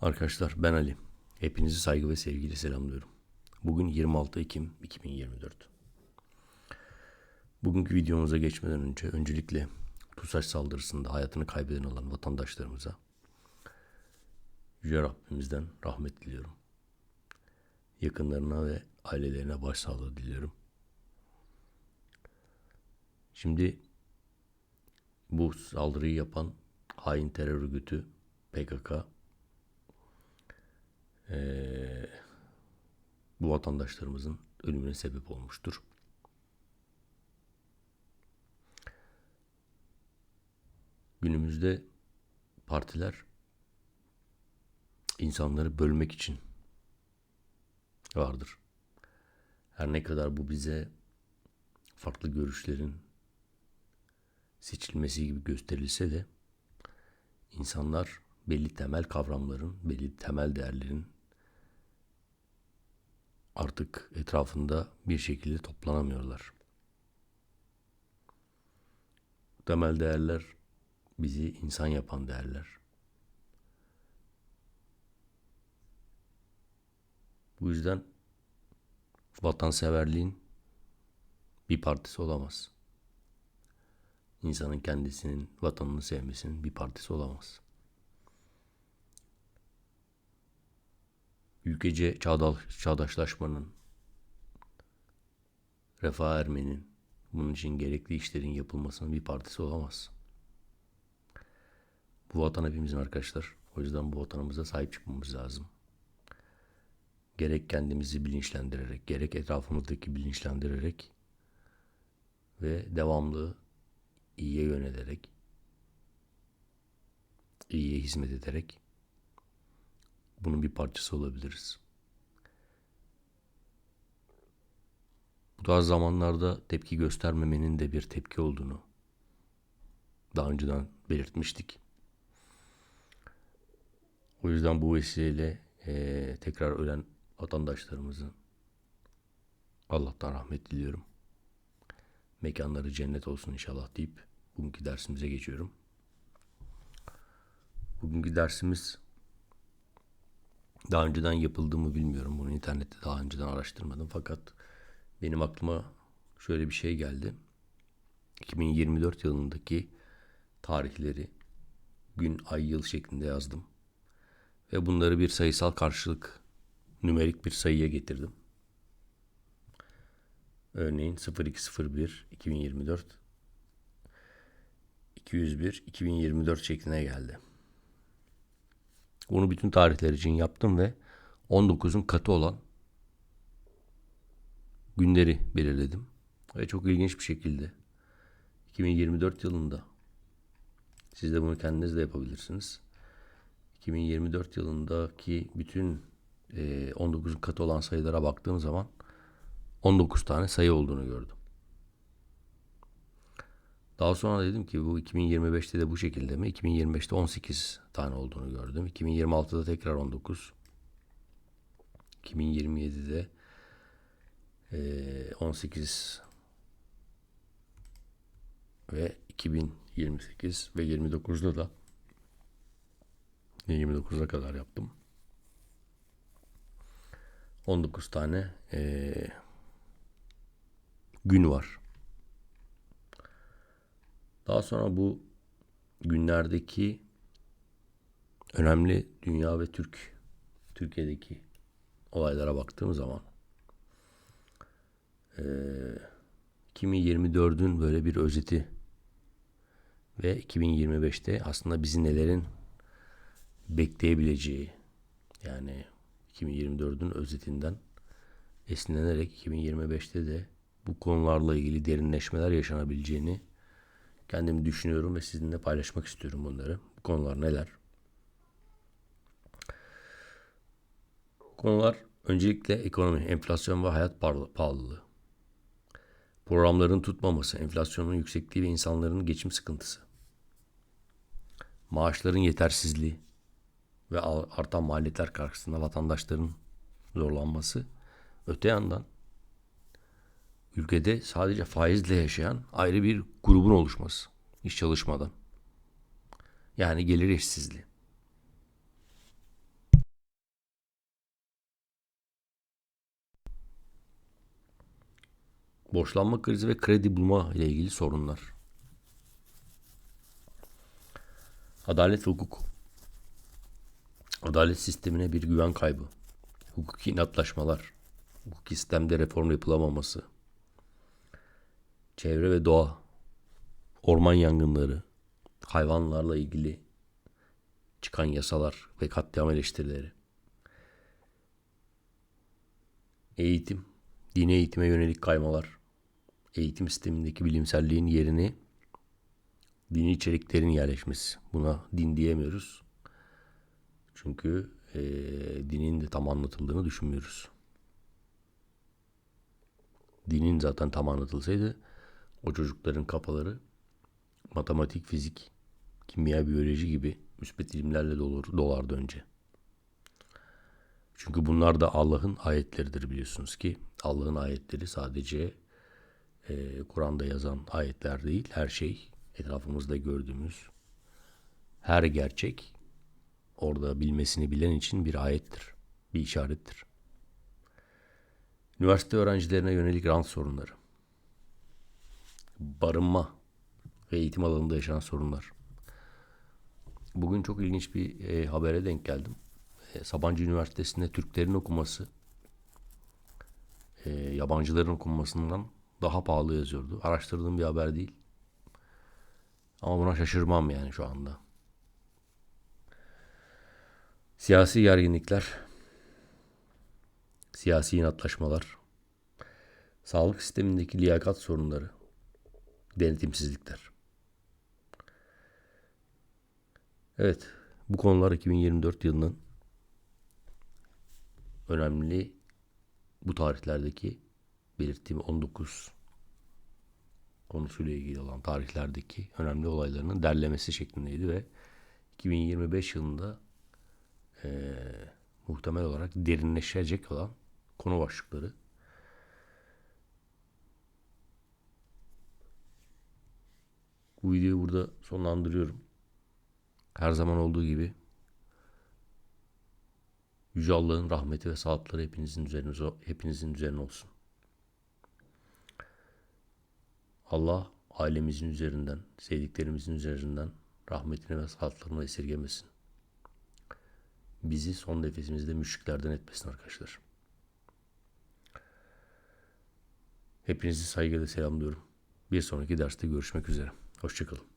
Arkadaşlar ben Ali. Hepinizi saygı ve sevgiyle selamlıyorum. Bugün 26 Ekim 2024. Bugünkü videomuza geçmeden önce öncelikle TUSAŞ saldırısında hayatını kaybeden olan vatandaşlarımıza Yüce Rabbimizden rahmet diliyorum. Yakınlarına ve ailelerine başsağlığı diliyorum. Şimdi bu saldırıyı yapan hain terör örgütü PKK eee, bu vatandaşlarımızın ölümüne sebep olmuştur. Günümüzde partiler insanları bölmek için vardır. Her ne kadar bu bize farklı görüşlerin seçilmesi gibi gösterilse de insanlar belli temel kavramların, belli temel değerlerin artık etrafında bir şekilde toplanamıyorlar. Temel değerler bizi insan yapan değerler. Bu yüzden vatanseverliğin bir partisi olamaz. İnsanın kendisinin vatanını sevmesinin bir partisi olamaz. Ülkece çağdaş, çağdaşlaşmanın, refah ermenin, bunun için gerekli işlerin yapılmasının bir partisi olamaz. Bu vatan hepimizin arkadaşlar. O yüzden bu vatanımıza sahip çıkmamız lazım. Gerek kendimizi bilinçlendirerek, gerek etrafımızdaki bilinçlendirerek ve devamlı iyiye yönelerek, iyiye hizmet ederek bunun bir parçası olabiliriz. Bu tarz zamanlarda tepki göstermemenin de bir tepki olduğunu daha önceden belirtmiştik. O yüzden bu vesileyle eee, tekrar ölen vatandaşlarımızın Allah'tan rahmet diliyorum. Mekanları cennet olsun inşallah deyip bugünkü dersimize geçiyorum. Bugünkü dersimiz daha önceden yapıldığımı bilmiyorum. Bunu internette daha önceden araştırmadım. Fakat benim aklıma şöyle bir şey geldi. 2024 yılındaki tarihleri gün, ay, yıl şeklinde yazdım. Ve bunları bir sayısal karşılık, nümerik bir sayıya getirdim. Örneğin 0201 2024 201 2024 şekline geldi. Bunu bütün tarihler için yaptım ve 19'un katı olan günleri belirledim. Ve çok ilginç bir şekilde 2024 yılında siz de bunu kendiniz de yapabilirsiniz. 2024 yılındaki bütün e, 19'un katı olan sayılara baktığım zaman 19 tane sayı olduğunu gördüm. Daha sonra dedim ki bu 2025'te de bu şekilde mi? 2025'te 18 tane olduğunu gördüm. 2026'da tekrar 19. 2027'de eee 18 ve 2028 ve 29'da da 29'a kadar yaptım. 19 tane eee, gün var. Daha sonra bu günlerdeki önemli dünya ve Türk Türkiye'deki olaylara baktığım zaman eee 2024'ün böyle bir özeti ve 2025'te aslında bizi nelerin bekleyebileceği yani 2024'ün özetinden esinlenerek 2025'te de bu konularla ilgili derinleşmeler yaşanabileceğini kendimi düşünüyorum ve sizinle paylaşmak istiyorum bunları. Bu konular neler? Konular öncelikle ekonomi, enflasyon ve hayat pahalı- pahalılığı. Programların tutmaması, enflasyonun yüksekliği ve insanların geçim sıkıntısı. Maaşların yetersizliği ve artan maliyetler karşısında vatandaşların zorlanması. Öte yandan ülkede sadece faizle yaşayan ayrı bir grubun oluşması iş çalışmadan. Yani gelir eşsizliği. Borçlanma krizi ve kredi bulma ile ilgili sorunlar. Adalet hukuk. Adalet sistemine bir güven kaybı. Hukuki inatlaşmalar. Hukuki sistemde reform yapılamaması. Çevre ve doğa. Orman yangınları. Hayvanlarla ilgili çıkan yasalar ve katliam eleştirileri. Eğitim. Dini eğitime yönelik kaymalar. Eğitim sistemindeki bilimselliğin yerini dini içeriklerin yerleşmesi. Buna din diyemiyoruz. Çünkü eee, dinin de tam anlatıldığını düşünmüyoruz. Dinin zaten tam anlatılsaydı o çocukların kafaları matematik, fizik, kimya, biyoloji gibi müspet ilimlerle dolur, dolardı önce. Çünkü bunlar da Allah'ın ayetleridir biliyorsunuz ki. Allah'ın ayetleri sadece e, Kur'an'da yazan ayetler değil, her şey etrafımızda gördüğümüz her gerçek orada bilmesini bilen için bir ayettir, bir işarettir. Üniversite öğrencilerine yönelik rant sorunları, barınma ve eğitim alanında yaşanan sorunlar. Bugün çok ilginç bir e, habere denk geldim. E, Sabancı Üniversitesi'nde Türklerin okuması e, yabancıların okunmasından daha pahalı yazıyordu. Araştırdığım bir haber değil. Ama buna şaşırmam yani şu anda. Siyasi gerginlikler, siyasi inatlaşmalar, sağlık sistemindeki liyakat sorunları, denetimsizlikler. Evet, bu konular 2024 yılının önemli bu tarihlerdeki belirttiğim 19 konusuyla ilgili olan tarihlerdeki önemli olaylarının derlemesi şeklindeydi ve 2025 yılında eee, muhtemel olarak derinleşecek olan konu başlıkları. Bu videoyu burada sonlandırıyorum. Her zaman olduğu gibi Yüce Allah'ın rahmeti ve saatleri hepinizin üzerine, hepinizin üzerine olsun. Allah ailemizin üzerinden, sevdiklerimizin üzerinden rahmetini ve saatlerini esirgemesin. Bizi son nefesimizde müşriklerden etmesin arkadaşlar. Hepinizi saygıyla selamlıyorum. Bir sonraki derste görüşmek üzere. Hoşçakalın.